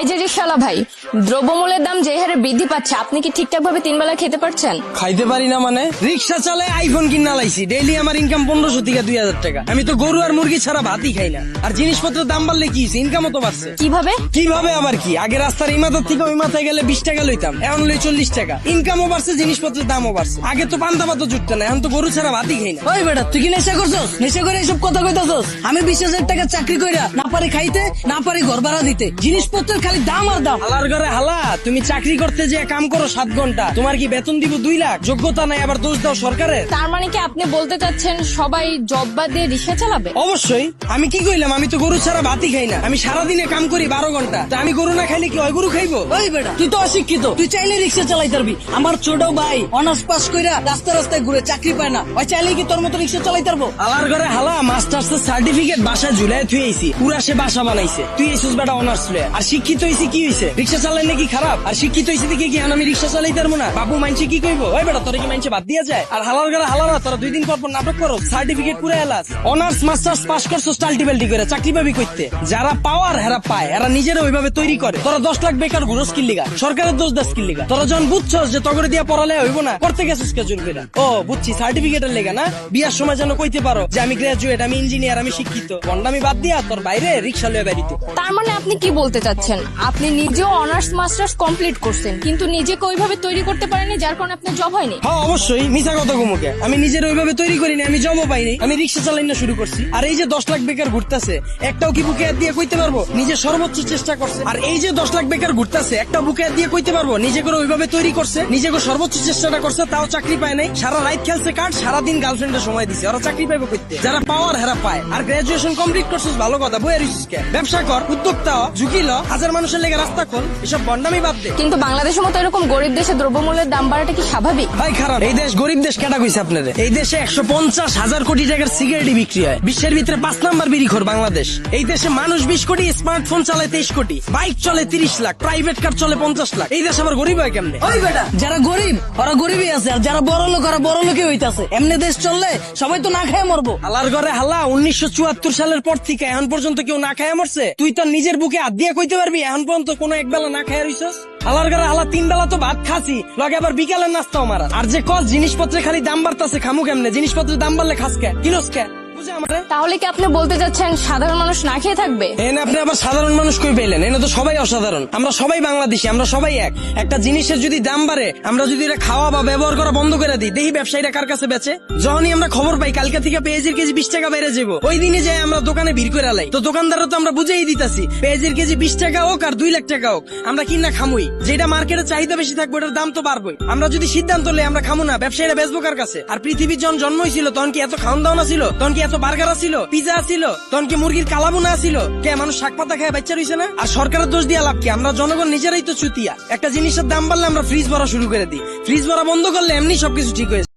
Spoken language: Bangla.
এই যে রিক্সাওয়ালা ভাই দ্রব্যমূল্যের দাম যে হারে বৃদ্ধি পাচ্ছে আপনি কি ঠিকঠাক ভাবে তিন বেলা খেতে পারছেন? খাইতে পারি না মানে? রিক্সা চালায় আইফোন কিনা লাইছি ডেইলি আমার ইনকাম পনেরোশো থেকে দুই হাজার টাকা। আমি তো গরু আর মুরগি ছাড়া ভাতই খাই না। আর জিনিসপত্রের দাম বাড়লে কি ইনকামও তো বাড়ছে। কীভাবে? কীভাবে আবার কি? আগে রাস্তার এই মাথার থেকে ওই মাথায় গেলে বিশ টাকা লইতাম এখন লই চল্লিশ টাকা। ইনকামও বাড়ছে জিনিসপত্রের দামও বাড়ছে। আগে তো পান্তা পাতা জুটতো না এখন তো গরু ছাড়া ভাতই খাই না। ওই বেটা তুই কি নেশা করছস? নেশা করে এইসব কথা কইতাছস? আমি বিশ হাজার টাকা চাকরি কইরা না পারি খাইতে না পারি ঘর ভাড়া দিতে। জিনিসপত্রের খালি দাম আর দাম। হালার ঘরে হালা তুমি চাকরি করতে যে কাম করো সাত ঘণ্টা তোমার কি বেতন দিব দুই লাখ? যোগ্যতা নাই আবার দোষ দাও সরকারের? তার মানে কি আপনি বলতে চাচ্ছেন সবাই জব বাদ দিয়ে রিক্সা চালাবে? অবশ্যই। আমি কি কইলাম আমি তো গরু ছাড়া ভাতই খাই না। আমি সারাদিনে কাম করি বারো ঘণ্টা। তা আমি গরু না খাইলে কি হয় গরু খাইবো? ওই বেটা তুই তো অশিক্ষিত। তুই চাইলে রিক্সা চালাই পারবি। আমার ছোট ভাই অনার্স পাস কইরা রাস্তা রাস্তায় ঘুরে চাকরি পায় না। ওই চাইলে কি তোর মতো রিক্সা চালাই পারব? আলার ঘরে হালা মাস্টার্স সার্টিফিকেট বাসা ঝুলাই থুই আইছি। পুরা সে বাসা বানাইছে। তুই এসুস বেটা অনার্স লয়ে আর শিক্ষিত হইছি কি হইছে? রিক্সা চালাই নাকি খারাপ? আর শিক্ষিত হইছে দেখি কি আমি রিক্সা চালাই পারব না? বাবু মানছে কি কইবো? ওই বেটা, তোরা কি মানছে বাদ দিয়া যায়? আর হালার ঘরে হালারা তোরা দুই দিন পর পর নাটক করো। সার্টিফিকেট পুরা এলাস অনার্স মাস্টার্স পাস করছ টাল্টিবেল্টি করে, চাকরি পাবি কইতে। যারা পাওয়ার, হেরা পায়, এরা নিজেরা ওইভাবে তৈরি করে। তোরা দশ লাখ বেকার ঘুরো স্কিল লিগা সরকারের দোষ দা স্কিল লিগা তোরা যখন বুঝছস যে তগরে দিয়া পড়ালে হইব না, করতে গেছিস কে জোর করে ও, বুঝছি সার্টিফিকেটের লেগা না? বিয়ার সময় যেন কইতে পারো যে আমি গ্রাজুয়েট আমি ইঞ্জিনিয়ার আমি শিক্ষিত। বন্ডামি বাদ দিয়া তোর বাইরে রিক্সা লয়ে বেরিতে তার মানে আপনি কি বলতে চাচ্ছেন? আপনি নিজেও অনার্স মাস্টার্স কমপ্লিট করছেন কিন্তু নিজেকে ওইভাবে তৈরি করতে পারেননি যার কারণে আপনার জব হয়নি? হ্যাঁ অবশ্যই মিশা কথা গুমুকে আমি নিজের ওইভাবে তৈরি করিনি আমি জমও পাইনি। আমি রিক্সা চালাই না শুরু করছি। আর এই যে দশ লাখ বেকার ঘুরতেছে একটাও কি বুকে দিয়ে কইতে পারব? নিজে সর্বোচ্চ চেষ্টা করছে। আর এই যে দশ লাখ বেকার ঘুরতেছে একটা বুকে দিয়ে কইতে পারব? নিজে করে ওইভাবে তৈরি করছে নিজে করে সর্বোচ্চ চেষ্টাটা করছে তাও চাকরি পায় নাই। সারা রাত খেলছে কার্ড সারাদিন গার্লফ্রেন্ডের সময় দিছে। ওরা চাকরি পাইবো করতে যারা পাওয়ার হেরা পায়। আর গ্রাজুয়েশন কমপ্লিট করছিস ভালো কথা বইয়ের ব্যবসা কর উদ্যোক্তা হ, ঝুঁকি ল হাজার মানুষের লেগে রাস্তা খোল এসব বন্ডামি বাদ দে। কিন্তু বাংলাদেশের মতো এরকম গরিব দেশে দ্রব্যমূল্যের দাম বাড়াটা কি স্বাভাবিক? ভাই খারাপ। এই দেশ গরিব দেশ কেটা কইছে আপনাদের এই দেশে একশো পঞ্চাশ হাজার কোটি টাকার সিগারেটই বিক্রি হয়। বিশ্বের ভিতরে পাঁচ নাম্বার বিড়িখোর বাংলাদেশ। এই দেশে মানুষ বিশ কোটি স্মার্টফোন চালায় তেইশ কোটি বাইক চলে তিরিশ লাখ প্রাইভেট কার চলে পঞ্চাশ লাখ। এই দেশ আবার গরিব হয় কেমনে? ওই বেটা যারা গরিব ওরা গরিবই আছে আর যারা বড় লোক ওরা বড় লোকই হইতাছে। এমনি দেশ চললে সবাই তো না খেয়ে মরবো। হালার ঘরে হালা উনিশশো চুয়াত্তর সালের পর থেকে এখন পর্যন্ত কেউ না খায় মরছে? তুই তোর নিজের বুকে হাত দিয়ে কইতে পারবি এখন পর্যন্ত কোনো এক বেলা না খাই রইছস? আলার ঘরে আলা তিন বেলা তো ভাত খাসি, লগে আবার বিকালের নাস্তাও মারা আর যে কস জিনিসপত্রের খালি দাম বাড়তাছে, খামু কেমনে? জিনিসপত্রের দাম বাড়লে খাস কে? কিলোস কে? আমারে? তাহলে কি আপনি বলতে চাচ্ছেন সাধারণ মানুষ না খেয়ে থাকবে? এনে আপনি আবার সাধারণ মানুষ কই পেলেন? এনে তো সবাই অসাধারণ। আমরা সবাই বাংলাদেশি আমরা সবাই এক। একটা জিনিসের যদি দাম বাড়ে আমরা যদি এটা খাওয়া বা ব্যবহার করা বন্ধ করে দিই দেখি ব্যবসায়ীরা কার কাছে বেচে? যখনই আমরা খবর পাই কালকে থেকে পেঁয়াজের কেজি বিশ টাকা বেড়ে যাব। ওই দিনে যাই আমরা দোকানে ভিড় করে লাই। তো দোকানদাররা তো আমরা বুঝেই দিতাছি পেঁয়াজের কেজি বিশ টাকা হোক আর দুই লাখ টাকা হোক আমরা কিনা খামুই। যেটা মার্কেটে চাহিদা বেশি থাকবে ওটার দাম তো বাড়বই। আমরা যদি সিদ্ধান্ত লই আমরা খামু না ব্যবসায়ীরা বেচবো কার কাছে? আর পৃথিবীর জন জন্ম ছিল তখন কি এত খাওয়ান দাওয়া ছিল? তখন কি এত বার্গার ছিল পিজা ছিল তখন কি মুরগির কালামুনা ছিল কে মানুষ শাক পাতা খায় বাচ্চা রয়েছে না? আর সরকারের দোষ দিয়ে লাভ কি? আমরা জনগণ নিজেরাই তো চুতিয়া। একটা জিনিসের দাম বাড়লে আমরা ফ্রিজ ভরা শুরু করে দিই। ফ্রিজ ভরা বন্ধ করলে এমনি সবকিছু ঠিক হয়েছে